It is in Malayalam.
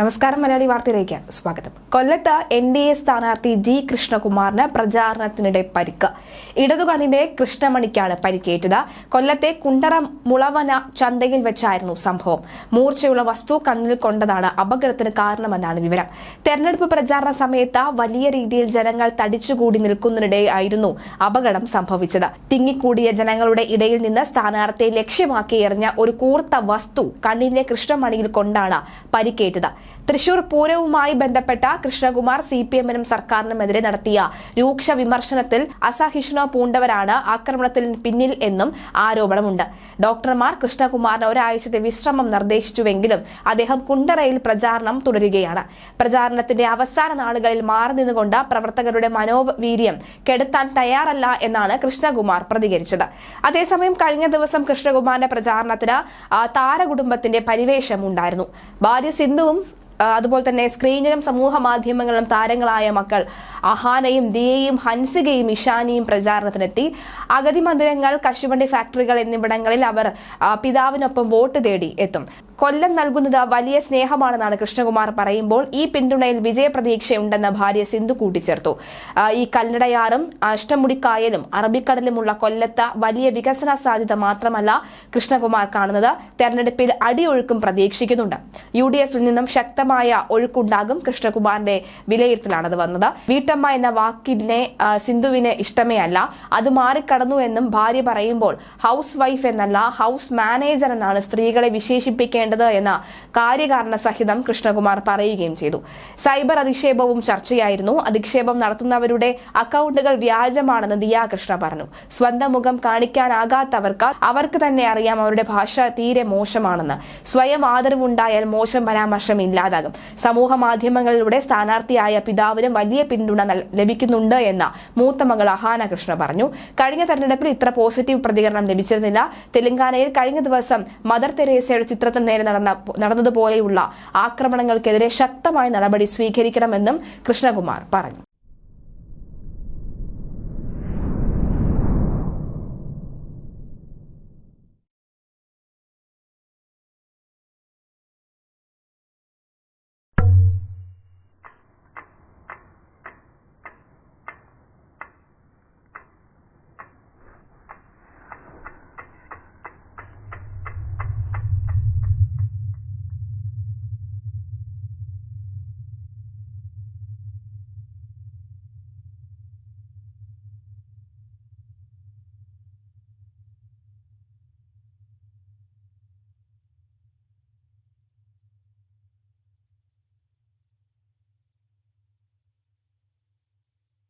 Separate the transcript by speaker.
Speaker 1: നമസ്കാരം മലയാളി വാർത്തയിലേക്ക് സ്വാഗതം. കൊല്ലത്ത് എൻ ഡി എ സ്ഥാനാർത്ഥി ജി കൃഷ്ണകുമാറിന് പ്രചാരണത്തിനിടെ പരിക്ക്. ഇടതുകണ്ണിന്റെ കൃഷ്ണമണിക്കാണ് പരിക്കേറ്റത്. കൊല്ലത്തെ കുണ്ടറ മുളവന ചന്തയിൽ വെച്ചായിരുന്നു സംഭവം. മൂർച്ചയുള്ള വസ്തു കണ്ണിൽ കൊണ്ടതാണ് അപകടത്തിന് കാരണമെന്നാണ് വിവരം. തെരഞ്ഞെടുപ്പ് പ്രചാരണ സമയത്ത് വലിയ രീതിയിൽ ജനങ്ങൾ തടിച്ചുകൂടി നിൽക്കുന്നതിനിടെയായിരുന്നു അപകടം സംഭവിച്ചത്. തിങ്ങിക്കൂടിയ ജനങ്ങളുടെ ഇടയിൽ നിന്ന് സ്ഥാനാർത്ഥിയെ ലക്ഷ്യമാക്കി എറിഞ്ഞ ഒരു കൂർത്ത വസ്തു കണ്ണിന്റെ കൃഷ്ണമണിയിൽ കൊണ്ടാണ് പരിക്കേറ്റത്. തൃശൂർ പൂരവുമായി ബന്ധപ്പെട്ട കൃഷ്ണകുമാർ സി പി എമ്മിനും സർക്കാരിനുമെതിരെ നടത്തിയ രൂക്ഷ വിമർശനത്തിൽ അസഹിഷ്ണു പൂണ്ടവരാണ് ആക്രമണത്തിന് പിന്നിൽ എന്നും ആരോപണമുണ്ട്. ഡോക്ടർമാർ കൃഷ്ണകുമാറിന് ഒരാഴ്ചത്തെ വിശ്രമം നിർദ്ദേശിച്ചുവെങ്കിലും അദ്ദേഹം കുണ്ടറയിൽ പ്രചാരണം തുടരുകയാണ്. പ്രചാരണത്തിന്റെ അവസാന നാളുകളിൽ മാറി നിന്നുകൊണ്ട് പ്രവർത്തകരുടെ മനോവീര്യം കെടുത്താൻ തയ്യാറല്ല എന്നാണ് കൃഷ്ണകുമാർ പ്രതികരിച്ചത്. അതേസമയം കഴിഞ്ഞ ദിവസം കൃഷ്ണകുമാറിന്റെ പ്രചാരണത്തിന് താരകുടുംബത്തിന്റെ പരിവേഷം ഉണ്ടായിരുന്നു. ഭാര്യ സിന്ധുവും അതുപോലെ തന്നെ സ്ക്രീനിലും സമൂഹ മാധ്യമങ്ങളിലും താരങ്ങളായ മക്കൾ അഹാനയും ദിയയും ഹൻസികയും ഇഷാനിയും പ്രചാരണത്തിനെത്തി. അഗതി മന്ദിരങ്ങൾ കശുവണ്ടി ഫാക്ടറികൾ എന്നിവിടങ്ങളിൽ അവർ പിതാവിനൊപ്പം വോട്ട് തേടി എത്തും. കൊല്ലം നൽകുന്നത് വലിയ സ്നേഹമാണെന്നാണ് കൃഷ്ണകുമാർ പറയുമ്പോൾ ഈ പിന്തുണയിൽ വിജയപ്രതീക്ഷയുണ്ടെന്ന ഭാര്യ സിന്ധു കൂട്ടിച്ചേർത്തു. ഈ കല്ലടയാറും അഷ്ടമുടിക്കായലും അറബിക്കടലുമുള്ള കൊല്ലത്ത് വലിയ വികസന സാധ്യത മാത്രമല്ല കൃഷ്ണകുമാർ കാണുന്നത്. തെരഞ്ഞെടുപ്പിൽ അടിയൊഴുക്കും പ്രതീക്ഷിക്കുന്നുണ്ട്. യു ഡി എഫിൽ നിന്നും ശക്തമായ ഒഴുക്കുണ്ടാകും കൃഷ്ണകുമാറിന്റെ വിലയിരുത്തലാണത് വന്നത്. വീട്ടമ്മ എന്ന വാക്കിനെ സിന്ധുവിന് ഇഷ്ടമേ അല്ല അത് മാറിക്കടന്നു എന്നും ഭാര്യ പറയുമ്പോൾ ഹൗസ് വൈഫ് എന്നല്ല ഹൗസ് മാനേജർ എന്നാണ് സ്ത്രീകളെ വിശേഷിപ്പിക്കേണ്ടത് എന്ന കാര്യകാരണ സഹിതം കൃഷ്ണകുമാർ പറയുകയും ചെയ്തു. സൈബർ അധിക്ഷേപവും ചർച്ചയായിരുന്നു. അധിക്ഷേപം നടത്തുന്നവരുടെ അക്കൗണ്ടുകൾ വ്യാജമാണെന്ന് ദിയാ കൃഷ്ണ പറഞ്ഞു. സ്വന്തം മുഖം കാണിക്കാനാകാത്തവർക്ക് അവർക്ക് തന്നെ അറിയാം അവരുടെ ഭാഷ തീരെ മോശമാണെന്ന്. സ്വയം ആദരവുണ്ടായാൽ മോശം പരാമർശം ഇല്ലാതാകും. സമൂഹ മാധ്യമങ്ങളിലൂടെ സ്ഥാനാർത്ഥിയായ പിതാവിനും വലിയ പിന്തുണ നൽ- ലഭിക്കുന്നുണ്ട് എന്ന് മൂത്ത മകൾ അഹാന കൃഷ്ണ പറഞ്ഞു. കഴിഞ്ഞ തെരഞ്ഞെടുപ്പിൽ ഇത്ര പോസിറ്റീവ് പ്രതികരണം ലഭിച്ചിരുന്നില്ല. തെലങ്കാനയിൽ കഴിഞ്ഞ ദിവസം മദർ തെരേസയുടെ ചിത്രത്തിന് നേരെ നടന്ന നടന്നതുപോലെയുള്ള ആക്രമണങ്ങൾക്കെതിരെ ശക്തമായ നടപടി സ്വീകരിക്കണമെന്നും കൃഷ്ണകുമാർ പറഞ്ഞു.